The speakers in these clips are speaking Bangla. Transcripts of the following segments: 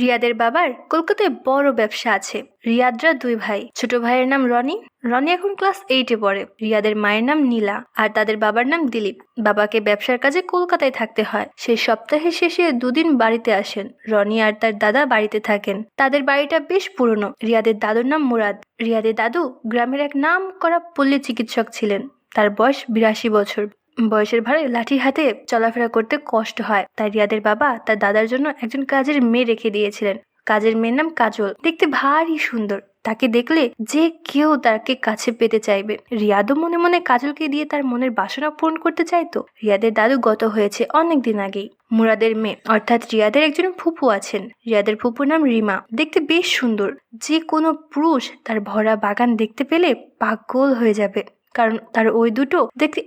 রিয়াদের বাবার কলকাতায় বড় ব্যবসা আছে। রিয়াদরা দুই ভাই। ছোট ভাইয়ের নাম রনি। রনি এখন ক্লাস এইটে পড়ে। রিয়াদের মায়ের নাম নীলা। আর তাদের বাবার নাম দিলীপ। বাবাকে ব্যবসার কাজে কলকাতায় থাকতে হয়। সেই সপ্তাহের শেষে দুদিন বাড়িতে আসেন। রনি আর তার দাদা বাড়িতে থাকেন। তাদের বাড়িটা বেশ পুরনো। রিয়াদের দাদুর নাম মুরাদ। রিয়াদের দাদু গ্রামের এক নাম করা পল্লী চিকিৎসক ছিলেন। তার বয়স বিরাশি বছর। বয়সের ভারে লাঠি হাতে চলাফেরা করতে কষ্ট হয়। তাই রিয়াদের বাবা তার দাদার জন্য একজন কাজের মেয়ে রেখে দিয়েছিলেন। কাজের মেয়ের নাম কাজল। দেখতে ভারী সুন্দর। তাকে দেখলে যে কেউ তাকে কাছে পেতে চাইবে। রিয়াদও মনে মনে কাজলকে দিয়ে তার মনের বাসনা পূরণ করতে চাইতো রিয়াদের দাদু গত হয়েছে অনেক দিন আগেই। মুরাদের মেয়ে, অর্থাৎ রিয়াদের একজন ফুপু আছেন। রিয়াদের ফুপুর নাম রিমা। দেখতে বেশ সুন্দর। যে কোনো পুরুষ তার ভরা বাগান দেখতে পেলে পাগল হয়ে যাবে। কারণ তার ওই দুটো দেখতে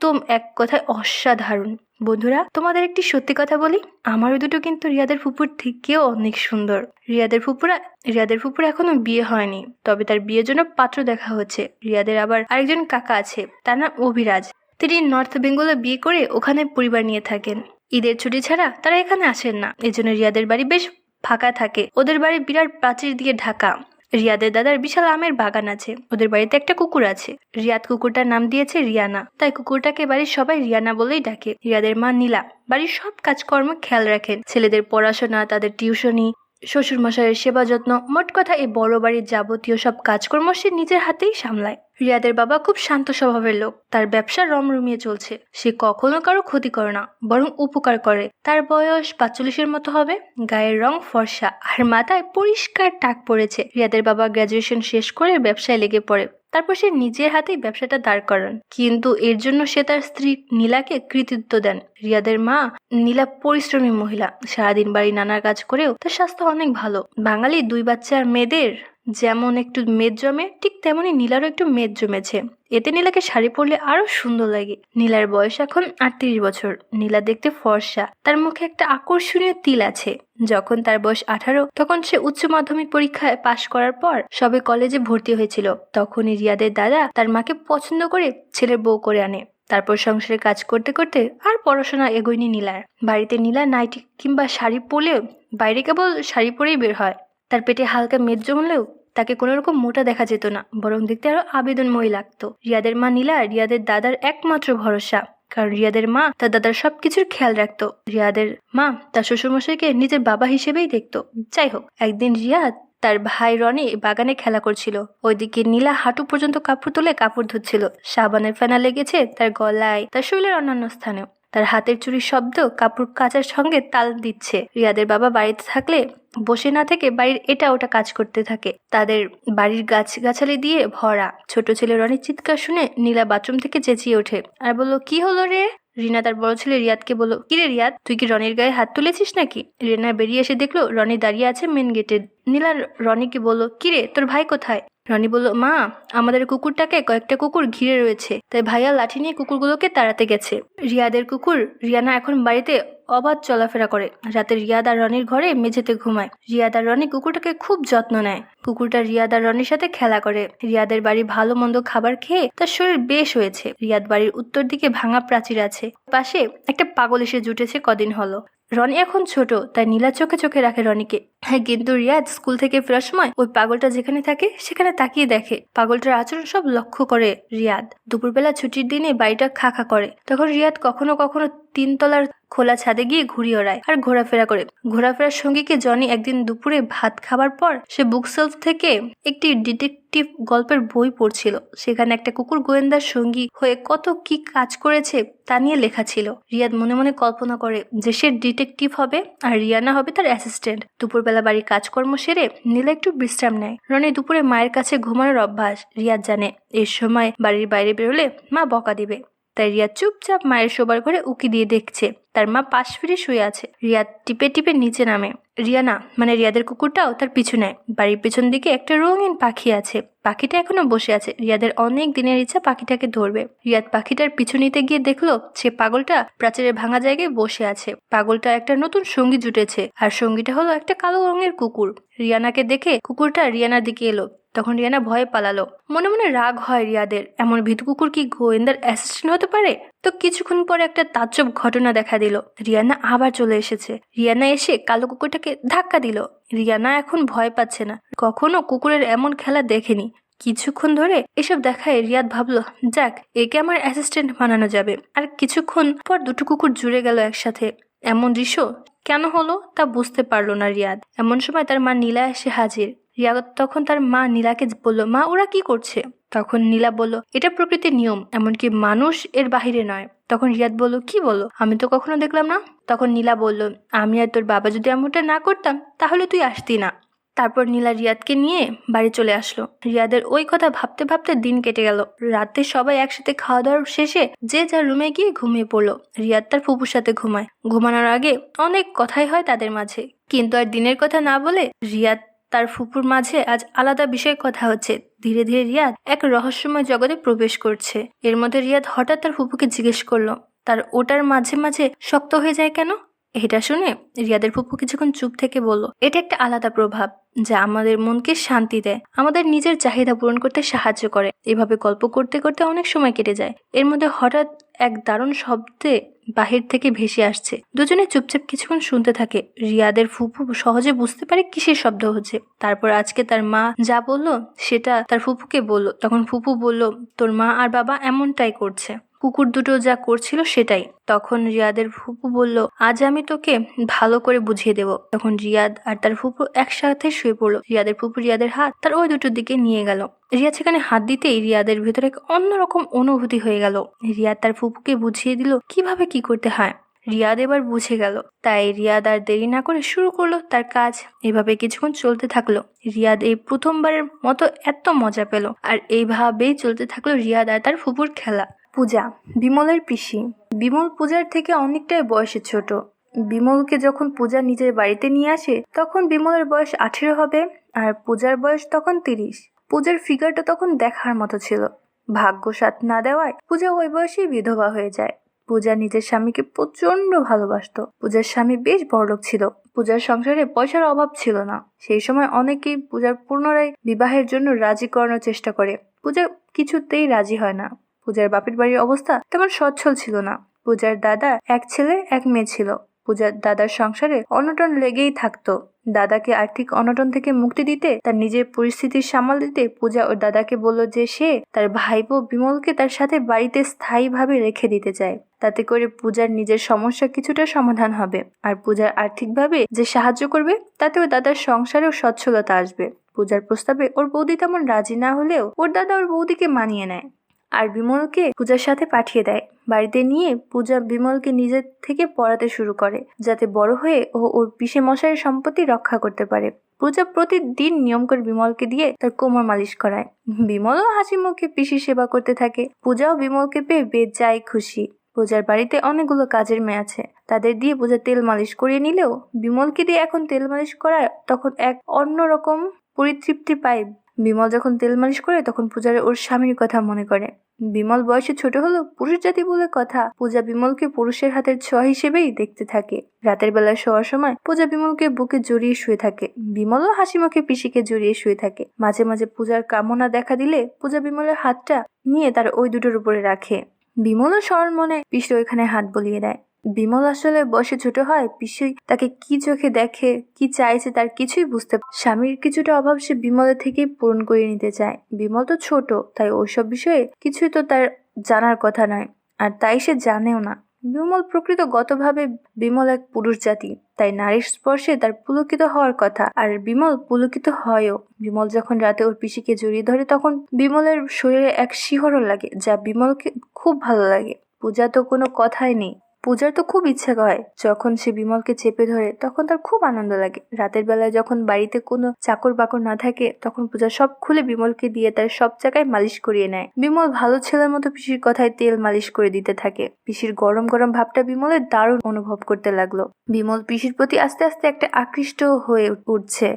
একদম এক কথায় অসাধারণ। বন্ধুরা, তোমাদের একটি সত্যি কথা বলি আমার দুটো কিন্তু রিয়াদের ফুপুর থেকেও অনেক সুন্দর। রিয়াদের ফুপুরা, রিয়াদের ফুপুর এখনও বিয়ে হয়নি, তবে তার বিয়ের জন্য পাত্র দেখা হচ্ছে। রিয়াদের আবার আরেকজন কাকা আছে, তার নাম অভিরাজ। তিনি নর্থ বেঙ্গলে বিয়ে করে ওখানে পরিবার নিয়ে থাকেন। ঈদের ছুটি ছাড়া তারা এখানে আসেন না, এজন্য রিয়াদের বাড়ি বেশ ফাঁকা থাকে। ওদের বাড়ি বিরাট প্রাচীর দিয়ে ঢাকা। রিয়াদের দাদার বিশাল আমের বাগান আছে। ওদের বাড়িতে একটা কুকুর আছে। রিয়াদ কুকুরটার নাম দিয়েছে রিয়ানা। তাই কুকুরটাকে বাড়ির সবাই রিয়ানা বলেই ডাকে। রিয়াদের মা নীলা। বাড়ির সব কাজকর্ম খেয়াল রাখেন। ছেলেদের পড়াশোনা, তাদের টিউশনি শ্বশুর মশাইয়ের সেবা যত্ন, মোট কথা এই বড় বাড়ির যাবতীয় সব কাজকর্ম সে নিজের হাতেই সামলায়। রিয়াদের বাবা খুব শান্ত স্বভাবের লোক। তার ব্যবসা রমরমিয়ে চলছে। সে কখনো কারও ক্ষতি করে না, বরং উপকার করে। তার বয়স পাঁচচল্লিশের মতো হবে, গায়ের রং ফর্সা, আর মাথায় পরিষ্কার টাক পড়েছে। রিয়াদের বাবা গ্র্যাজুয়েশন শেষ করে ব্যবসায় লেগে পড়ে। তারপর সে নিজের হাতেই ব্যবসাটা দাঁড় করান। কিন্তু এর জন্য সে তার স্ত্রী নীলাকে কৃতিত্ব দেন। রিয়াদের মা নীলা পরিশ্রমী মহিলা। সারাদিন বাড়ি নানা কাজ করেও তার স্বাস্থ্য অনেক ভালো। বাঙালি দুই বাচ্চার মেয়েদের যেমন একটু মেদ জমে, ঠিক তেমনই নীলারও একটু মেদ জমেছে। এতে নীলাকে শাড়ি পরলে আরও সুন্দর লাগে। নীলার বয়স এখন আটত্রিশ বছর। নীলা দেখতে ফর্সা। তার মুখে একটা আকর্ষণীয় তিল আছে। যখন তার বয়স আঠারো, তখন সে উচ্চ মাধ্যমিক পরীক্ষায় পাশ করার পর সবে কলেজে ভর্তি হয়েছিল। তখনই রিয়াদের দাদা তার মাকে পছন্দ করে ছেলের বউ করে আনে। তারপর সংসারে কাজ করতে করতে আর পড়াশোনা এগোয়নি নীলার। বাড়িতে নীলা নাইটি কিংবা শাড়ি পরলেও বাইরে কেবল শাড়ি পরেই বের হয়। তার পেটে হালকা মেদ জমলেও তাকে কোনো রকম মোটা দেখা যেত না, বরং দেখতে আরও আবেদনময়ী লাগতো। রিয়াদের মা নীলা রিয়াদের দাদার একমাত্র ভরসা, কারণ রিয়াদের মা তার দাদার সবকিছুর খেয়াল রাখতো। রিয়াদের মা তার শ্বশুরমশাইকে নিজের বাবা হিসেবেই দেখতো। যাই হোক, একদিন রিয়াদ তার ভাই রনি বাগানে খেলা করছিল। ওইদিকে নীলা হাঁটু পর্যন্ত কাপড় তুলে কাপড় ধুচ্ছিল। সাবানের ফেনা লেগেছে তার গলায়, তার শরীরের অন্যান্য স্থানেও। তার হাতের চুরির শব্দ কাপড় কাচার সঙ্গে তাল দিচ্ছে। রিয়াদের বাবা বাড়িতে থাকলে বসে না থেকে বাড়ির এটা ওটা কাজ করতে থাকে। তাদের বাড়ির গাছ গাছালি দিয়ে ভরা। ছোট ছেলে রনির চিৎকার শুনে নীলা বাথরুম থেকে চেঁচিয়ে ওঠে। আর বলল, কি হলো রে? রিনা তার বড় ছেলে রিয়াদকে বলল কিরে রিয়াদ, তুই কি রনির গায়ে হাত তুলেছিস নাকি? রিনা বেরিয়ে এসে দেখল রনি দাঁড়িয়ে আছে মেন গেটে নীলা রনিকে বলল কিরে তোর ভাই কোথায়? রনি বলল, মা, আমাদের কুকুরটাকে কয়েকটা কুকুর ঘিরে রয়েছে, তাই ভাইয়া লাঠি নিয়ে কুকুরগুলোকে তাড়াতে গেছে। রিয়াদের কুকুর রিয়ানা এখন বাড়িতে অবাধ চলাফেরা করে। রাতে রিয়াদ আর রনির ঘরে মেঝেতে ঘুমায়। রিয়াদ আর রনি কুকুরটাকে খুব যত্ন নেয়। কুকুরটা রিয়াদ আর রনির সাথে খেলা করে। রিয়াদের বাড়ি ভালো মন্দ খাবার খেয়ে তার শরীর বেশ হয়েছে। রিয়াদ বাড়ির উত্তর দিকে ভাঙা প্রাচীর আছে। পাশে একটা পাগল এসে জুটেছে কদিন হলো। রনি এখন ছোট, তাই নীলা চোখে চোখে রাখে রনিকে। হ্যাঁ কিন্তু রিয়াদ স্কুল থেকে ফেরার সময় ওই পাগলটা যেখানে থাকে সেখানে তাকিয়ে দেখে। পাগলটার আচরণ সব লক্ষ্য করে রিয়াদ। দুপুরবেলা ছুটির দিনে বাড়িটা খা খা করে। তখন রিয়াদ কখনো কখনো তিনতলার খোলা ছাদে গিয়ে ঘুরি ওড়ায় আর ঘোরাফেরা করে। ঘোরাফেরার সঙ্গে সঙ্গীকে জনি একদিন দুপুরে ভাত খাবার পর সে বুক সেলফ থেকে একটি ডিটেকটিভ গল্পের বই পড়ছিল। সেখানে একটা কুকুর গোয়েন্দার সঙ্গী হয়ে কত কি কাজ করেছে তা নিয়ে লেখা ছিল। রিয়াদ মনে মনে কল্পনা করে যে সে ডিটেকটিভ হবে আর রিয়ানা হবে তার অ্যাসিস্ট্যান্ট। দুপুরবেলা বাড়ির কাজকর্ম সেরে নীলা একটু বিশ্রাম নেয়। রনি দুপুরে মায়ের কাছে ঘুমানোর অভ্যাস। রিয়াদ জানে এর সময় বাড়ির বাইরে বেরোলে মা বকা দিবে। তাই রিয়া চুপচাপ মায়ের শোবার ঘরে উকি দিয়ে দেখছে। তার মা পাশ ফিরে শুয়ে আছে। রিয়া টিপে টিপে নিচে নামে। রিয়া না মানে রিয়াদের কুকুরটাও তার পিছু নেয়। বাড়ির পেছন দিকে একটা রঙিন পাখি আছে। পাখিটা এখনও বসে আছে। রিয়াদের অনেক দিনের ইচ্ছা পাখিটাকে ধরবে। রিয়াদ পাখিটার পিছু নিতে গিয়ে দেখল, সে পাগলটা প্রাচীরের ভাঙা জায়গায় বসে আছে। পাগলটা একটা নতুন সঙ্গী জুটেছে, আর সঙ্গীটা হলো একটা কালো রঙের কুকুর। রিয়ানাকে দেখে কুকুরটা রিয়ানার দিকে এলো। তখন রিয়ানা ভয়ে পালালো। মনে মনে রাগ হয় রিয়াদের। এমন ভীতু কুকুর কি গোয়েন্দার অ্যাসিস্ট্যান্ট হতে পারে? তো কিছুক্ষণ পরে একটা তাজ্জব ঘটনা দেখা দিল। রিয়ানা আবার চলে এসেছে। রিয়ানা এসে কালো কুকুরটাকে ধাক্কা দিল। রিয়ানা এখন ভয় পাচ্ছে না। কখনো কুকুরের এমন খেলা দেখেনি। কিছুক্ষণ ধরে এসব দেখায় রিয়াদ ভাবলো, যাক, একে আমার অ্যাসিস্ট্যান্ট বানানো যাবে। আর কিছুক্ষণ পর দুটো কুকুর জুড়ে গেল একসাথে। এমন দৃশ্য কেন হলো তা বুঝতে পারল না রিয়াদ। এমন সময় তার মা নীলা এসে হাজির। রিয়াদ তখন তার মা নীলাকে বলল, মা, ওরা কি করছে? তখন নীলা বলল, এটা প্রকৃতির নিয়ম, এমনকি মানুষ এর বাহিরে নয়। তখন রিয়াদ বলল, কি বলো, আমি তো কখনো দেখলাম না? তখন নীলা বলল, আমি আর তোর বাবা যদি এমনটা না করতাম, তাহলে তুই আসতি না। তারপর নীলা রিয়াদকে নিয়ে বাড়ি চলে আসলো। রিয়াদের ওই কথা ভাবতে ভাবতে দিন কেটে গেল। রাতে সবাই একসাথে খাওয়া দাওয়ার শেষে যে যার রুমে গিয়ে ঘুমিয়ে পড়ল। রিয়াদ তার ফুপুর সাথে ঘুমায়। ঘুমানোর আগে অনেক কথাই হয় তাদের মাঝে। কিন্তু আর দিনের কথা না বলে রিয়াদ তার ফুপুর মাঝে আজ আলাদা বিষয়ে কথা হচ্ছে। ধীরে ধীরে রিয়াদ এক রহস্যময় জগতে প্রবেশ করছে। এর মধ্যে রিয়াদ হঠাৎ তার ফুপুকে জিজ্ঞেস করল, তার ওটার মাঝে মাঝে শক্ত হয়ে যায় কেন? এটা শুনে রিয়াদের ফুপু কিছুক্ষণ চুপ থেকে বলল, এটা একটা আলাদা প্রভাব, যা আমাদের মনকে শান্তি দেয়, আমাদের নিজের চাহিদা পূরণ করতে সাহায্য করে। এভাবে গল্প করতে করতে অনেক সময় কেটে যায়। এর মধ্যে হঠাৎ এক দারুণ শব্দে বাহির থেকে ভেসে আসছে। দুজনে চুপচাপ কিছুক্ষণ শুনতে থাকে। রিয়াদের ফুপু সহজে বুঝতে পারে কিসের শব্দ হচ্ছে। তারপর আজকে তার মা যা বলল, সেটা তার ফুপুকে বলল। তখন ফুপু বলল, তোর মা আর বাবা এমনটাই করছে। কুকুর দুটো যা করছিল সেটাই। তখন রিয়াদের ফুপু বলল, আজ আমি তোকে ভালো করে বুঝিয়ে দেব। তখন রিয়াদ আর তার ফুপু একসাথে শুয়ে পড়ল। রিয়াদের ফুপু রিয়াদের হাত তার ওই দুটোর দিকে নিয়ে গেল। রিয়াদ সেখানে হাত দিতেই রিয়াদের ভেতরে এক অন্যরকম অনুভূতি হয়ে গেল। রিয়াদ তার ফুপুকে বুঝিয়ে দিল, কীভাবে কি করতে হয়? রিয়াদ এবার বুঝে গেল। তাই রিয়াদ আর দেরি না করে শুরু করল তার কাজ। এভাবে কিছুক্ষণ চলতে থাকল। রিয়াদ এই প্রথমবারের মতো এত মজা পেল। আর এইভাবেই চলতে থাকল রিয়াদ আর তার ফুপুর খেলা। পূজা, বিমলের পিসি। বিমল পূজার থেকে অনেকটাই বয়সে ছোট। বিমলকে যখন পূজা নিজের বাড়িতে নিয়ে আসে, তখন বিমলের বয়স আঠেরো হবে আর পূজার বয়স তখন তিরিশ। পূজার ফিগারটা তখন দেখার মতো ছিল। ভাগ্য সাথ না দেওয়ায় পূজা ওই বয়সেই বিধবা হয়ে যায়। পূজা নিজের স্বামীকে প্রচণ্ড ভালোবাসতো। পূজার স্বামী বেশ বড়লোক ছিল। পূজার সংসারে পয়সার অভাব ছিল না। সেই সময় অনেকেই পূজার পুনরায় বিবাহের জন্য রাজি করানোর চেষ্টা করে। পূজা কিছুতেই রাজি হয় না। পূজার বাপের বাড়ির অবস্থা তেমন সচ্ছল ছিল না। পূজার দাদা এক ছেলে, এক মেয়ে ছিল। পূজার দাদার সংসারে অনটন লেগেই থাকতো। দাদাকে আর্থিক অনটন থেকে মুক্তি দিতে, তার নিজের পরিস্থিতির সামাল দিতে পূজা ওর দাদাকে বলল যে সে তার ভাইপো বিমলকে তার সাথে বাড়িতে স্থায়ীভাবে রেখে দিতে চায়। তাতে করে পূজার নিজের সমস্যা কিছুটা সমাধান হবে। আর পূজার আর্থিকভাবে যে সাহায্য করবে তাতে ওর দাদার সংসারেও সচ্ছলতা আসবে। পূজার প্রস্তাবে ওর বৌদি তেমন রাজি না হলেও ওর দাদা ওর বৌদিকে মানিয়ে নেয়। আর বিমলকে পূজার সাথে পাঠিয়ে দেয়। বাড়িতে নিয়ে পূজা বিমলকে নিজের থেকে পড়াতে শুরু করে, যাতে বড় হয়ে ও ওর পিসে মশাইয়ের সম্পত্তি রক্ষা করতে পারে। পূজা প্রতিদিন নিয়ম করে বিমলকে দিয়ে তার কোমর মালিশ করায়। বিমলও হাসি মুখে পিসির সেবা করতে থাকে। পূজাও বিমলকে পেয়ে বেজায় খুশি। পূজার বাড়িতে অনেকগুলো কাজের মেয়ে আছে। তাদের দিয়ে পূজা তেল মালিশ করিয়ে নিলেও বিমলকে দিয়ে এখন তেল মালিশ করায় তখন এক অন্যরকম পরিতৃপ্তি পায় বিমল যখন তেল মালিশ করে তখন পূজার ওর স্বামীর কথা মনে করে। বিমল বয়সে ছোট হলেও পুরুষ জাতি বলে কথা। পূজা বিমলকে পুরুষের হাতের ছোঁয়া হিসেবেই দেখতে থাকে। রাতের বেলা শোয়ার সময় পূজা বিমলকে বুকে জড়িয়ে শুয়ে থাকে। বিমলও হাসি মুখে পিসিকে জড়িয়ে শুয়ে থাকে। মাঝে মাঝে পূজার কামনা দেখা দিলে পূজা বিমলের হাতটা নিয়ে তার ওই দুটোর উপরে রাখে। বিমলও সরল মনে পিসি ওইখানে হাত বলিয়ে দেয়। বিমল আসলে বয়সে ছোট হয়, পিসি তাকে কি চোখে দেখে, কি চাইছে তার কিছুই বুঝতে স্বামীর কিছুটা অভাব সে বিমলের থেকেই পূরণ করে নিতে চায়। বিমল তো ছোট, তাই ওইসব বিষয়ে কিছুই তো তার জানার কথা নয়, আর তাই সে জানেও না। বিমল প্রকৃত প্রকৃতগতভাবে বিমল এক পুরুষ জাতি, তাই নারীর স্পর্শে তার পুলকিত হওয়ার কথা, আর বিমল পুলকিত হয়ও। বিমল যখন রাতে ওর পিসিকে জড়িয়ে ধরে, তখন বিমলের শরীরে এক শিহরণ লাগে, যা বিমলকে খুব ভালো লাগে। পূজা তো কোনো কথাই নেই। পূজার তো খুব ইচ্ছে হয়। যখন সে বিমলকে চেপে ধরে, তখন তার খুব আনন্দ লাগে। রাতের বেলায় যখন বাড়িতে কোনো চাকর বাকর না থাকে, তখন পূজা সব খুলে বিমলকে দিয়ে তার সব জায়গায় মালিশ করিয়ে নেয়। বিমল ভালো ছেলের মতো পিসির কথায় তেল মালিশ করে দিতে থাকে। পিসির গরম গরম ভাবটা বিমলের দারুণ অনুভব করতে লাগল। বিমল পিসির প্রতি আস্তে আস্তে একটা আকৃষ্ট হয়ে উঠছে।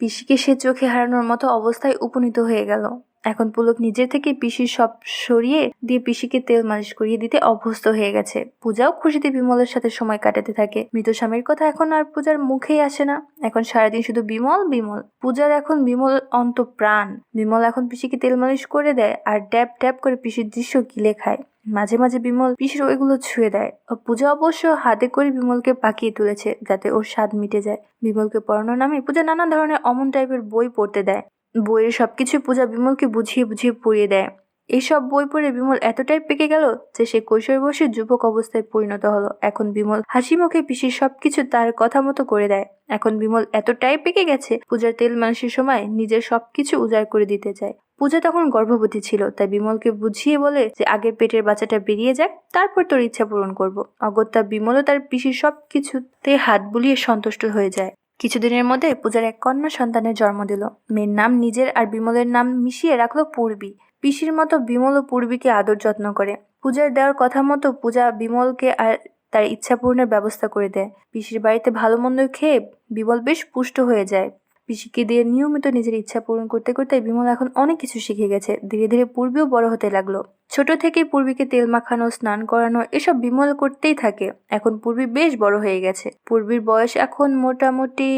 পিসিকে সে চোখে হারানোর মতো অবস্থায় উপনীত হয়ে গেল। এখন পুলক নিজে থেকে পিসির সব সরিয়ে দিয়ে পিসিকে তেল মালিশ করিয়ে দিতে অভ্যস্ত হয়ে গেছে। পূজাও খুশিতে বিমলের সাথে সময় কাটাতে থাকে। মৃত স্বামীর কথা এখন আর পূজার মুখেই আসে না। এখন সারাদিন শুধু বিমল বিমল। পূজার এখন বিমল অন্ত প্রাণ বিমল এখন পিসিকে তেল মালিশ করে দেয় আর ড্যাব ড্যাব করে পিসির দৃশ্য গিলে খায়। মাঝে মাঝে বিমল পিসির ওইগুলো ছুঁয়ে দেয়। ও পূজা অবশ্য হাতে করে বিমলকে পাকিয়ে তুলেছে যাতে ওর স্বাদ মিটে যায়। বিমলকে পড়ানোর নামে পূজা নানা ধরনের অমন টাইপের বই পড়তে দেয়। বইয়ের সব সবকিছু পূজা বিমলকে বুঝিয়ে বুঝিয়ে পড়িয়ে দেয়। এইসব বই পড়ে বিমল এতটাই পেকে গেল যে সে কৈশোর বয়সে যুবক অবস্থায় পরিণত হলো। এখন বিমল হাসি মুখে পিসির সবকিছু তার কথা মতো করে দেয়। এখন বিমল এতটাই পেকে গেছে, পূজার তেল মালিশের সময় নিজের সবকিছু উজাড় করে দিতে চায়। পূজা তখন গর্ভবতী ছিল, তাই বিমলকে বুঝিয়ে বলে যে আগে পেটের বাচ্চাটা বেরিয়ে যাক, তারপর তোর ইচ্ছা পূরণ করব। অগত্যা বিমলও তার পিসির সব কিছুতে হাত বুলিয়ে সন্তুষ্ট হয়ে যায়। কিছুদিনের মধ্যে পূজার এক কন্যা সন্তানের জন্ম দিল। মেয়ের নাম নিজের আর বিমলের নাম মিশিয়ে রাখল পূর্বী। পিসির মতো বিমল ও পূর্বীকে আদর যত্ন করে। পূজার দেওয়ার কথা মতো পূজা বিমলকে আর তার ইচ্ছা পূরণের ব্যবস্থা করে দেয়। পিসির বাড়িতে ভালো মন্দ খেয়ে বিমল বেশ পুষ্ট হয়ে যায়। পিসিকে দিয়ে নিয়মিত নিজের ইচ্ছা পূরণ করতে করতে বিমল এখন অনেক কিছু শিখে গেছে। ধীরে ধীরে পূর্বেও বড় হতে লাগল। ছোট থেকে পূর্বীকে তেল মাখানো, স্নান করানো, এসব বিমল করতেই থাকে। এখন পূর্বী বেশ বড় হয়ে গেছে। পূর্বীর বয়স এখন মোটামুটি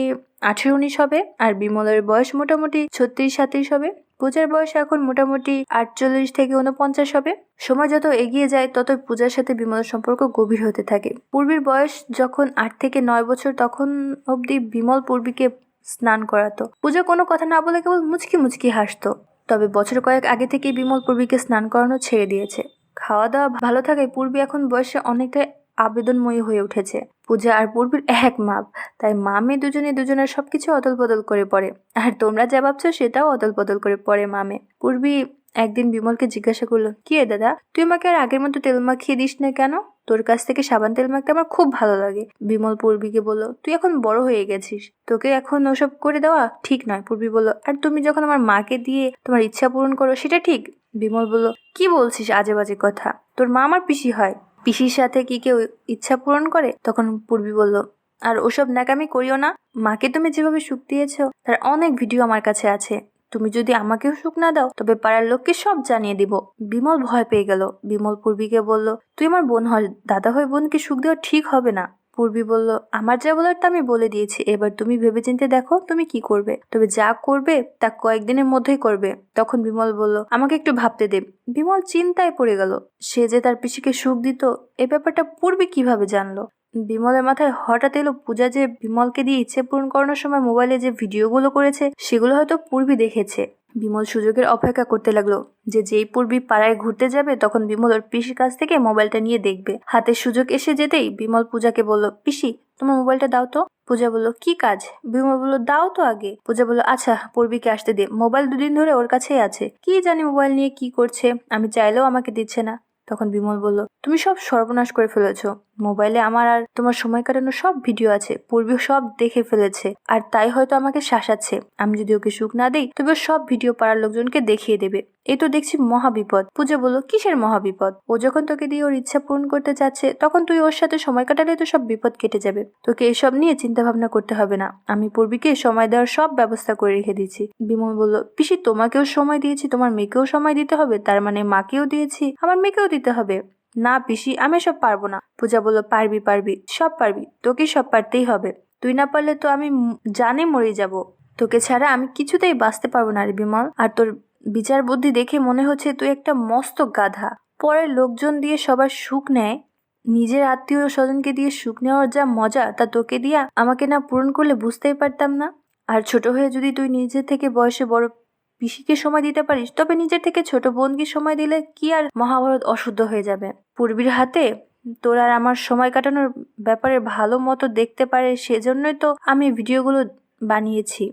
আঠেরো উনিশ হবে আর বিমলের বয়স মোটামুটি ছত্রিশ সাঁত্রিশ হবে। পূজার বয়স এখন মোটামুটি আটচল্লিশ থেকে উনপঞ্চাশ হবে। সময় যত এগিয়ে যায় তত পূজার সাথে বিমলের সম্পর্ক গভীর হতে থাকে। পূর্বীর বয়স যখন আট থেকে নয় বছর, তখন অবধি বিমল পূর্বীকে স্নান করাতো। পূজা কোনো কথা না বলে কেবল মুচকি মুচকি হাসতো। তবে বছর কয়েক আগে থেকেই বিমল পূর্বীকে স্নান করানো ছেড়ে দিয়েছে। খাওয়া দাওয়া ভালো থাকায় পূর্বী এখন বয়সে অনেকটাই আবেদনময়ী হয়ে উঠেছে। পূজা আর পূর্বীর এক মাপ। তাই মামে দুজনে দুজনের সবকিছু অদল বদল করে পড়ে। আর তোমরা যা ভাবছ সেটাও অদল বদল করে পড়ে মামে পূর্বী একদিন বিমলকে জিজ্ঞাসা করল, কি দাদা, তুই আমাকে আর আগের মতো তেল মাখিয়ে দিস না কেন? তোর কাছ থেকে সাবান তেল মাখতে আমার খুব ভালো লাগে। বিমল পূর্বীকে বলল, তুই এখন বড় হয়ে গেছিস। তোকে এখন ওসব করে দেওয়া ঠিক নয়। পূর্বী বলল, আর তুমি যখন আমার মাকে দিয়ে তোমার ইচ্ছা পূরণ করো, সেটা ঠিক? বিমল বলল, কি বলছিস আজে বাজে কথা? তোর মা আমার পিসি হয়। পিসির সাথে কি কেউ ইচ্ছা পূরণ করে? তখন পূর্বী বলল, আর ওসব ন্যাকামি করিও না। মাকে তুমি যেভাবে সুখ দিয়েছ, তার অনেক ভিডিও আমার কাছে আছে। তুমি যদি আমাকেও সুখ না দাও, তবে পাড়ার লোককে সব জানিয়ে দিব। বিমল ভয় পেয়ে গেল। বিমল পূর্বীকে বলল, তুই আমার বোন হয় দাদা হয়ে বোনকে সুখ দেওয়া ঠিক হবে না। পূর্বী বলল, আমার যা বলার তা আমি বলে দিয়েছি। এবার তুমি ভেবেচিন্তে দেখো তুমি কি করবে। তবে যা করবে তা কয়েকদিনের মধ্যেই করবে। তখন বিমল বলল, আমাকে একটু ভাবতে দে। বিমল চিন্তায় পড়ে গেল। সে যে তার পিসিকে সুখ দিত, এ ব্যাপারটা পূর্বী কীভাবে জানলো? বিমলের মাথায় হঠাৎ এলো পূজা যে বিমলকে দিয়ে ইচ্ছে পূরণ করানোর সময় মোবাইলে যে ভিডিওগুলো করেছে, সেগুলো হয়তো পূর্বী দেখেছে। বিমল সুযোগের অপেক্ষা করতে লাগল যে যেই পূর্বী পাড়ায় ঘুরতে যাবে, তখন বিমল ওর পিসির কাছ থেকে মোবাইলটা নিয়ে দেখবে। হাতে সুযোগ এসে যেতেই বিমল পূজাকে বলল, পিসি, তোমার মোবাইলটা দাও তো। পূজা বলল, কি কাজ? বিমল বলল, দাও তো আগে। পূজা বলল আচ্ছা পূর্বীকে আসতে দে। মোবাইল দুদিন ধরে ওর কাছেই আছে। কি জানি মোবাইল নিয়ে কি করছে, আমি চাইলেও আমাকে দিচ্ছে না। তখন বিমল বলল, তুমি সব সর্বনাশ করে ফেলেছো। মোবাইলে আমার আর তোমার সময় কাটানো সব ভিডিও আছে, পূর্বে সব দেখে ফেলেছে, আর তাই হয়তো আমাকে শাসাচ্ছে। আমি যদি ওকে সুখ না দিই, তবে সব ভিডিও পাড়ার লোকজনকে দেখিয়ে দেবে। এ তো দেখছি মহাবিপদ পূজা বলল, কিসের মহাবিপদ ও যখন তোকে দিয়ে ওর ইচ্ছা পূরণ করতে চাচ্ছে, তখন তুই ওর সাথে সময় কাটালে তো সব বিপদ কেটে যাবে। তোকে এসব নিয়ে চিন্তা ভাবনা করতে হবে না। আমি পূর্বীকে সময় দেওয়ার সব ব্যবস্থা করে রেখে দিয়েছি। বিমল বলল, পিসি তোমাকেও সময় দিয়েছি, তোমার মেয়েকেও সময় দিতে হবে, তার মানে মাকেও দিয়েছি, আমার মেয়েকেও দিতে হবে। না পিসি, আমি সব পারব না। পূজা বলল, পারবি পারবি, সব পারবি, তোকে সব পারতেই হবে। তুই না পারলে তো আমি জানে মরে যাব। তোকে ছাড়া আমি কিছুতেই বাঁচতে পারব না রে বিমল। আর তোর বিচার বুদ্ধি দেখে মনে হচ্ছে তুই একটা মস্ত গাধা। পরের লোকজন দিয়ে সবার সুখ নেয়, নিজের আত্মীয় স্বজনকে দিয়ে সুখ নেওয়ার যা মজা, তা তোকে দিয়া আমাকে না পূরণ করলে বুঝতেই পারতাম না। আর ছোট হয়ে যদি তুই নিজে থেকে বয়সে বড় পিসিকে সময় দিতে পারিস, তবে নিজের থেকে ছোট বোনকে সময় দিলে কি আর মহাভারত অশুদ্ধ হয়ে যাবে? পূর্বীর হাতে তোর আর আমার সময় কাটানোর ব্যাপারে ভালো মতো দেখতে পারে সেজন্যই তো আমি ভিডিওগুলো বানিয়েছি।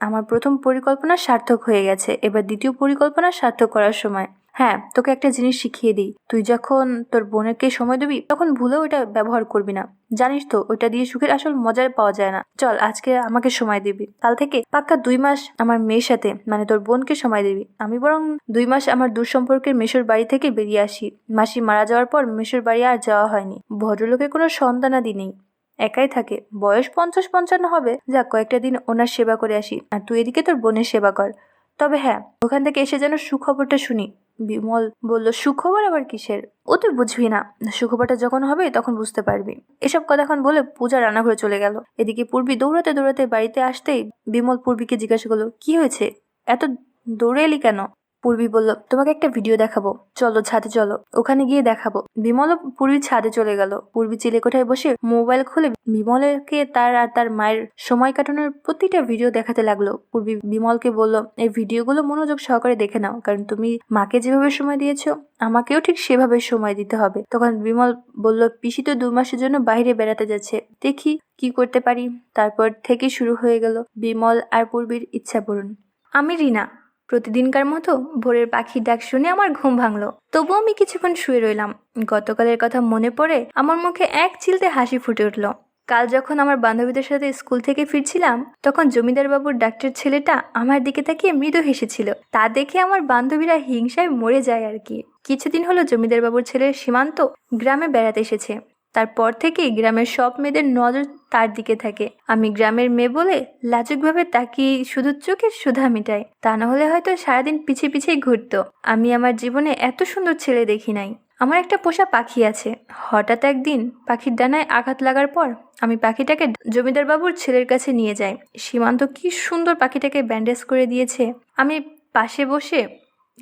আমার প্রথম পরিকল্পনা সার্থক হয়ে গেছে, এবার দ্বিতীয় পরিকল্পনা সার্থক করার সময়। হ্যাঁ তোকে একটা জিনিস শিখিয়ে দিই। তুই যখন তোর বোনেরকে সময় দিবি, তখন ভুলেও ওটা ব্যবহার করবি না। জানিস তো, ওইটা দিয়ে সুখের আসল মজার পাওয়া যায় না। চল, আজকে আমাকে সময় দিবি। কাল থেকে পাক্কা দুই মাস আমার মেয়ের সাথে মানে তোর বোনকে সময় দিবি। আমি বরং দুই মাস আমার দূর সম্পর্কের মেশোর বাড়ি থেকে বেরিয়ে আসি। মাসি মারা যাওয়ার পর মেশোর বাড়ি আর যাওয়া হয়নি। ভদ্রলোকের কোনো সন্তানাদি নেই। একাই থাকে। বয়স পঞ্চাশ পঞ্চান্ন হবে। যা, কয়েকটা দিন ওনার সেবা করে আসি। আর তুই এদিকে তোর বোনের সেবা কর। তবে হ্যাঁ ওখান থেকে এসে যেন সুখবরটা শুনি। বিমল বলল, সুখবর আবার কিসের? ও তুই বুঝবি না। সুখবরটা যখন হবে তখন বুঝতে পারবি। এসব কথা এখন বলে পূজা রান্নাঘরে চলে গেল। এদিকে পূর্বী দৌড়াতে দৌড়াতে বাড়িতে আসতেই বিমল পূর্বীকে জিজ্ঞাসা করল, কি হয়েছে? এত দৌড়ে এলি কেন? পূর্বী বলল, তোমাকে একটা ভিডিও দেখাবো। চলো, ছাদে চলো। ওখানে গিয়ে দেখাবো। বিমল পূর্বী ছাদে চলে গেল। পূর্বী চিলে কোঠায় বসে মোবাইল খুলে বিমলকে তার আর তার মায়ের সময় কাটানোর প্রতিটা ভিডিও দেখাতে লাগল। পূর্বী বিমলকে বলল, এই ভিডিওগুলো মনোযোগ সহকারে দেখে নাও, কারণ তুমি মাকে যেভাবে সময় দিয়েছ, আমাকেও ঠিক সেভাবে সময় দিতে হবে। তখন বিমল বলল, পিসি তো দু মাসের জন্য বাইরে বেড়াতে যাচ্ছে। দেখি কি করতে পারি। তারপর থেকে শুরু হয়ে গেল বিমল আর পূর্বীর ইচ্ছা পূরণ। আমি রিনা প্রতিদিনকার মতো ভোরের পাখির ডাক শুনে আমার ঘুম ভাঙলো। তবুও আমি কিছুক্ষণ শুয়ে রইলাম। গতকালের কথা মনে পড়ে আমার মুখে এক চিলতে হাসি ফুটে উঠল। কাল যখন আমার বান্ধবীদের সাথে স্কুল থেকে ফিরছিলাম, তখন জমিদার বাবুর ডাক্তার ছেলেটা আমার দিকে তাকিয়ে মৃদু হেসেছিল। তা দেখে আমার বান্ধবীরা হিংসায় মরে যায় আর কি। কিছুদিন হলো জমিদার বাবুর ছেলের সীমান্ত গ্রামে বেড়াতে এসেছে। তারপর থেকেই গ্রামের সব মেয়েদের নজর তার দিকে থাকে। আমি গ্রামের মেয়ে বলে লাজুকভাবে তাকিয়ে শুধু চোখের সুধা মিটাই। তা না হলে হয়তো সারাদিন পিছিয়ে পিছেই ঘুরতো। আমি আমার জীবনে এত সুন্দর ছেলে দেখি নাই। আমার একটা পোষা পাখি আছে। হঠাৎ একদিন পাখির ডানায় আঘাত লাগার পর আমি পাখিটাকে জমিদার বাবুর ছেলের কাছে নিয়ে যাই। সীমান্ত কি সুন্দর পাখিটাকে ব্যান্ডেজ করে দিয়েছে। আমি পাশে বসে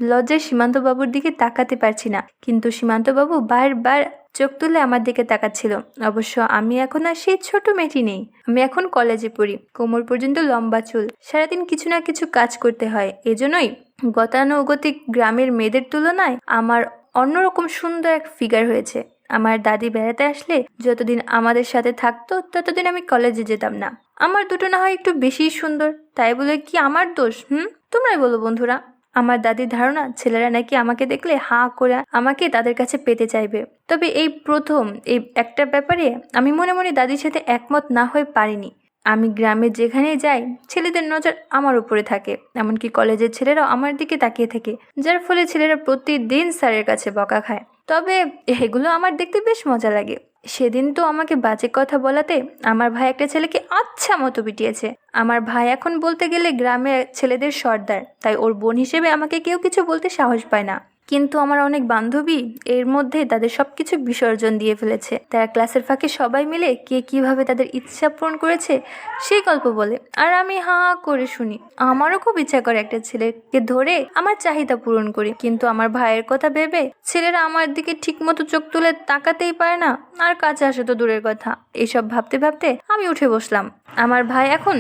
লজ্জায় সীমান্তবাবুর দিকে তাকাতে পারছি না। কিন্তু সীমান্তবাবু বারবার চোখ তুলে আমার দিকে তাকাচ্ছিল। অবশ্য আমি এখন আর সেই ছোট মেয়েটি নেই। আমি এখন কলেজে পড়ি। কোমর পর্যন্ত লম্বা চুল। সারাদিন কিছু না কিছু কাজ করতে হয়। এজন্যই গতানুগতিক গ্রামের মেয়েদের তুলনায় আমার অন্যরকম সুন্দর এক ফিগার হয়েছে। আমার দাদি বেড়াতে আসলে যতদিন আমাদের সাথে থাকতো, ততদিন আমি কলেজে যেতাম না। আমার দুটো না হয় একটু বেশিই সুন্দর। তাই বলে কি আমার দোষ, হুম? তোমরাই বলো বন্ধুরা। আমার দাদির ধারণা, ছেলেরা নাকি আমাকে দেখলে হাঁ করে আমাকে তাদের কাছে পেতে চাইবে। তবে এই প্রথম, এই একটা ব্যাপারে আমি মনে মনে দাদির সাথে একমত না হয়ে পারিনি। আমি গ্রামে যেখানেই যাই, ছেলেদের নজর আমার উপরে থাকে। এমনকি কলেজের ছেলেরাও আমার দিকে তাকিয়ে থাকে, যার ফলে ছেলেরা প্রতিদিন স্যারের কাছে বকা খায়। তবে এগুলো আমার দেখতে বেশ মজা লাগে। সেদিন তো আমাকে বাজে কথা বলাতে আমার ভাই একটা ছেলেকে আচ্ছা মতো পিটিয়েছে। আমার ভাই এখন বলতে গেলে গ্রামের ছেলেদের সর্দার, তাই ওর বোন হিসেবে আমাকে কেউ কিছু বলতে সাহস পায় না। কিন্তু আমার অনেক বান্ধবী এর মধ্যে তাদের সবকিছু বিসর্জন দিয়ে ফেলেছে। তারা ক্লাসের ফাঁকে সবাই মিলে কে কীভাবে তাদের ইচ্ছা পূরণ করেছে সেই গল্প বলে। আর আমি হা করে শুনি। আমারও খুব ইচ্ছা করে একটা ছেলেকে ধরে আমার চাহিদা পূরণ করি। কিন্তু আমার ভাইয়ের কথা ভেবে ছেলেরা আমার দিকে ঠিকমতো চোখ তুলে তাকাতেই পারে না। আর কাছে আসে তো দূরের কথা। এইসব ভাবতে ভাবতে আমি উঠে বসলাম। আমার ভাই এখন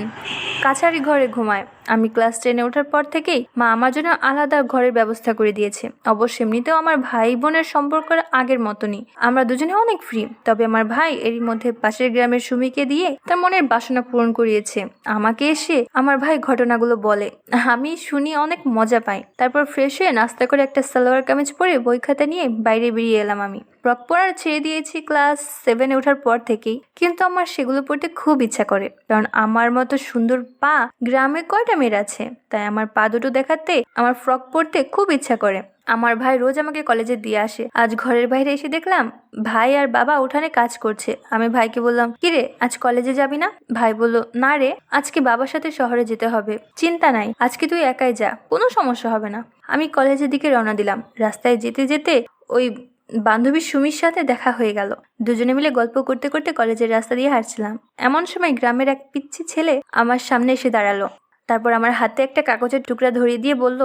কাছারি ঘরে ঘুমায়। আমি ক্লাস টেনে ওঠার পর থেকেই মা আমার জন্য আলাদা ঘরের ব্যবস্থা করে দিয়েছে। অবশ্য এমনিতেও আমার ভাই বোনের সম্পর্ক আগের মতনই। আমরা দুজনে অনেক ফ্রি তবে আমার ভাই এরই মধ্যে পাশের গ্রামের সুমিকে দিয়ে তার মনের বাসনা পূরণ করিয়েছে। আমাকে এসে আমার ভাই ঘটনাগুলো বলে। আমি শুনি অনেক মজা পাই। তারপর ফ্রেশ হয়ে নাস্তা করে একটা সালোয়ার কামিজ পরে বই খাতা নিয়ে বাইরে বেরিয়ে এলাম আমি। ফ্রক পরার ছেড়ে দিয়েছি ক্লাস সেভেনে ওঠার পর থেকেই। কিন্তু আমার সেগুলো পড়তে খুব ইচ্ছা করে, কারণ আমার মতো সুন্দর পা গ্রামে কয়টা মেয়ের আছে? তাই আমার পা দুটো দেখাতে আমার ফ্রক পরতে খুব ইচ্ছা করে। আমার ভাই রোজ আমাকে কলেজে দিয়ে আসে। আজ ঘরের বাইরে এসে দেখলাম, ভাই আর বাবা উঠানে কাজ করছে। আমি ভাইকে বললাম কিরে আজ কলেজে যাবি না? ভাই বলল, না রে, আজকে বাবার সাথে শহরে যেতে হবে। চিন্তা নাই, আজকে তুই একাই যা, কোনো সমস্যা হবে না। আমি কলেজের দিকে রওনা দিলাম। রাস্তায় যেতে যেতে ওই বান্ধবী সুমির সাথে দেখা হয়ে গেল। দুজনে মিলে গল্প করতে করতে কলেজের রাস্তা দিয়ে হাঁটছিলাম। এমন সময় গ্রামের এক পিচ্ছি ছেলে আমার সামনে এসে দাঁড়াল। তারপর আমার হাতে একটা কাগজের টুকরা ধরিয়ে দিয়ে বলল,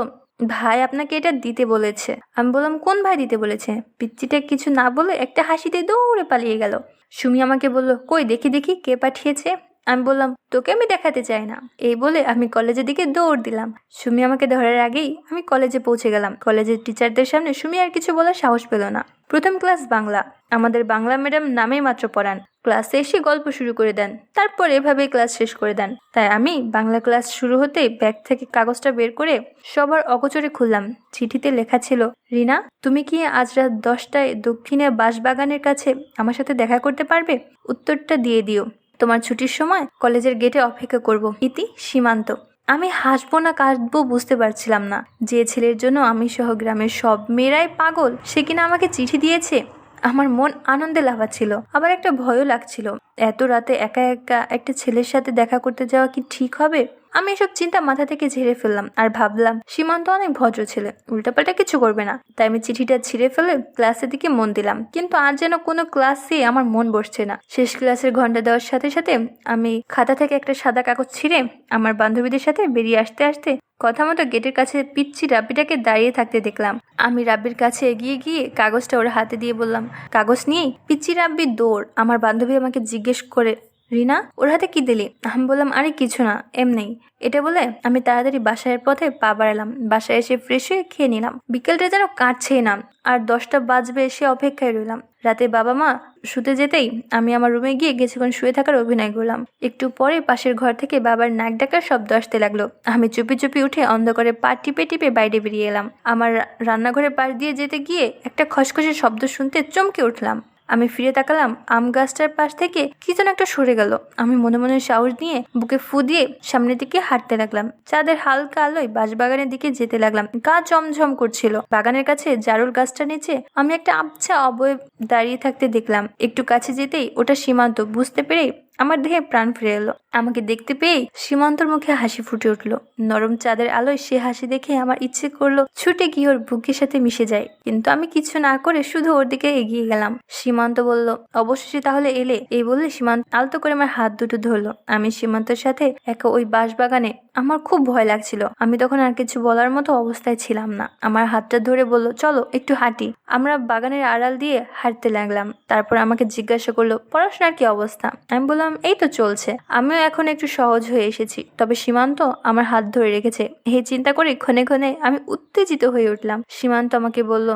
ভাই আপনাকে এটা দিতে বলেছে। আমি বললাম, কোন ভাই দিতে বলেছে? পিচ্চিটা কিছু না বলে একটা হাসিতে দৌড়ে পালিয়ে গেল। সুমি আমাকে বলল, কই দেখি দেখি, কে পাঠিয়েছে? আমি বললাম, তোকে আমি দেখাতে চাই না। এই বলে আমি কলেজের দিকে দৌড় দিলাম। সুমি আমাকে ধরার আগেই আমি কলেজে পৌঁছে গেলাম। কলেজের টিচারদের সামনে সুমি আর কিছু বলার সাহস পেল না। প্রথম ক্লাস বাংলা। আমাদের বাংলা ম্যাডাম নামেই মাত্র পড়ান। ক্লাসে এসে গল্প শুরু করে দেন। তারপর এভাবেই ক্লাস শেষ করে দেন। তাই আমি বাংলা ক্লাস শুরু হতেই ব্যাগ থেকে কাগজটা বের করে সবার অগোচরে খুললাম। চিঠিতে লেখা ছিল, রিনা, তুমি কি আজ রাত দশটায় দক্ষিণে বাঁশবাগানের কাছে আমার সাথে দেখা করতে পারবে? উত্তরটা দিয়ে দিও। তোমার ছুটির সময় কলেজের গেটে অপেক্ষা করব। ইতি সীমান্ত। আমি হাসবো না কাঁদবো বুঝতে পারছিলাম না। যে ছেলের জন্য আমি সহ গ্রামের সব মেয়েরাই পাগল, সে কিনা আমাকে চিঠি দিয়েছে? আমার মন আনন্দে লাফাচ্ছিল। আবার একটা ভয়ও লাগছিল। এত রাতে একা একা একটা ছেলের সাথে দেখা করতে যাওয়া কি ঠিক হবে? আমি এসব চিন্তা মাথা থেকে ঝেড়ে ফেললাম আর ভাবলাম, সীমান্ত অনেক ভদ্র ছেলে, উল্টাপাল্টা কিছু করবে না। তাই আমি চিঠিটা ছিঁড়ে ফেলে ক্লাসের দিকে মন দিলাম। কিন্তু আর যেন কোনো ক্লাসে আমার মন বসছে না। শেষ ক্লাসের ঘণ্টা দেওয়ার সাথে সাথে আমি খাতা থেকে একটা সাদা কাগজ ছিঁড়ে আমার বান্ধবীদের সাথে বেরিয়ে আসতে আসতে কথা মতো গেটের কাছে পিচ্ছি রাব্বিটাকে দাঁড়িয়ে থাকতে দেখলাম। আমি রাব্বির কাছে এগিয়ে গিয়ে কাগজটা ওর হাতে দিয়ে বললাম, কাগজ নিয়েই পিচ্ছি রাব্বি দৌড়। আমার বান্ধবী আমাকে জিজ্ঞেস করে রিনা, ওর হাতে কি দিলি? আমি বললাম, আরে, কিছু না এমনি এটা বলে আমি তাড়াতাড়ি বাসায়ের পথে পা বাড়ালাম। বাসায় এসে ফ্রেশ হয়ে খেয়ে নিলাম। বিকেলটা যেন কাটছেই না, আর দশটা বাজবে এসে অপেক্ষায় রইলাম। রাতে বাবা মা শুতে যেতেই আমি আমার রুমে গিয়ে কিছুক্ষণ শুয়ে থাকার অভিনয় করলাম। একটু পরে পাশের ঘর থেকে বাবার নাক ডাকার শব্দ আসতে লাগল। আমি চুপি চুপি উঠে অন্ধকারে পা টিপে টিপে বাইরে বেরিয়ে এলাম। আমার রা- রান্নাঘরের পাশ দিয়ে যেতে গিয়ে একটা খসখসে শব্দ শুনতে চমকে উঠলাম। আমি ফিরে তাকালাম আম গাছটার পাশ থেকে কি যেন একটা সরে গেল। আমি মনে মনে সাহস নিয়ে বুকে ফু দিয়ে সামনের দিকে হাঁটতে লাগলাম। চাঁদের হালকা আলোয় বাঁশবাগানের দিকে যেতে লাগলাম। গা জমঝম করছিল। বাগানের কাছে জারুল গাছটা নিচে আমি একটা আবছা অবয়ব দাঁড়িয়ে থাকতে দেখলাম। একটু কাছে যেতেই ওটা সীমান্ত। বুঝতে পেরেই আমার দেহে প্রাণ ফিরে এলো। আমাকে দেখতে পেয়েই সীমান্তর মুখে হাসি ফুটে উঠল। নরম চাঁদের আলোয় সে হাসি দেখে আমার ইচ্ছে করল ছুটে গিয়ে ওর বুকের সাথে মিশে যায়। কিন্তু আমি কিছু না করে শুধু ওর দিকে এগিয়ে গেলাম। সীমান্ত বলল, অবশেষে তাহলে এলে? এই বলে সীমান্ত আলতো করে আমার হাত দুটো ধরলো। আমি সীমান্তের সাথে একা ওই বাঁশবাগানে আমার খুব ভয় লাগছিল। আমি তখন আর কিছু বলার মতো অবস্থায় ছিলাম না। আমার হাতটা ধরে বলল, চলো, একটু হাঁটি। আমরা বাগানের আড়াল দিয়ে হাঁটতে লাগলাম। তারপর আমাকে জিজ্ঞাসা করল, পড়াশোনার কি অবস্থা? আমি বললাম এই তো চলছে। আমিও এখন একটু সহজ হয়ে এসেছি। তবে সীমান্ত আমার হাত ধরে রেখেছে। এই চিন্তা করে ক্ষণে ক্ষণে আমি উত্তেজিত হয়ে উঠলাম। সীমান্ত আমাকে বলল,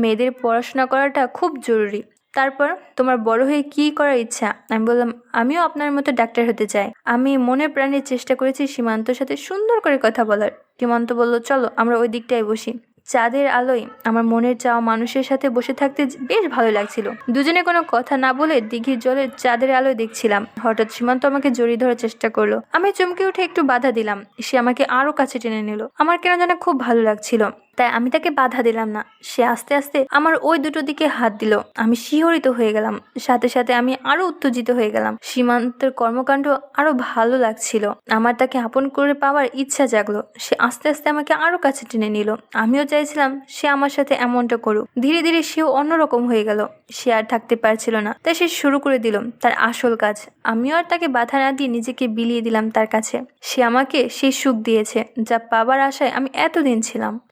মেয়েদের পড়াশোনা করাটা খুব জরুরি। তারপর, তোমার বড় হয়ে কি করার ইচ্ছা? আমি বললাম, আমিও আপনার মতো ডাক্তার হতে চাই। আমি মনে প্রাণে চেষ্টা করেছি সীমান্তর সাথে সুন্দর করে কথা বলার। সীমান্ত বলল, চলো, আমরা ওই দিকটায় বসি। চাঁদের আলোয় আমার মনের চাওয়া মানুষের সাথে বসে থাকতে বেশ ভালো লাগছিল। দুজনে কোনো কথা না বলে দিঘির জলে চাঁদের আলোয় দেখছিলাম। হঠাৎ সীমান্ত আমাকে জড়িয়ে ধরার চেষ্টা করল। আমি চমকে উঠে একটু বাধা দিলাম। সে আমাকে আরও কাছে টেনে নিল। আমার কেন যেন খুব ভালো লাগছিল। তাই আমি তাকে বাধা দিলাম না। সে আস্তে আস্তে আমার ওই দুটো দিকে হাত দিল। আমি শিহরিত হয়ে গেলাম। সাথে সাথে আমি আরও উত্তেজিত হয়ে গেলাম। সীমান্তের কর্মকাণ্ড আরও ভালো লাগছিল। আমার তাকে আপন করে পাওয়ার ইচ্ছা জাগলো। সে আস্তে আস্তে আমাকে আরও কাছে টেনে নিল। আমিও চাইছিলাম সে আমার সাথে এমনটা করুক। ধীরে ধীরে সেও অন্যরকম হয়ে গেল। সে আর থাকতে পারছিল না। তাই সে শুরু করে দিল তার আসল কাজ। আমিও আর তাকে বাধা না দিয়ে নিজেকে বিলিয়ে দিলাম তার কাছে। সে আমাকে সেই সুখ দিয়েছে, যা পাবার আশায় আমি এতদিন ছিলাম।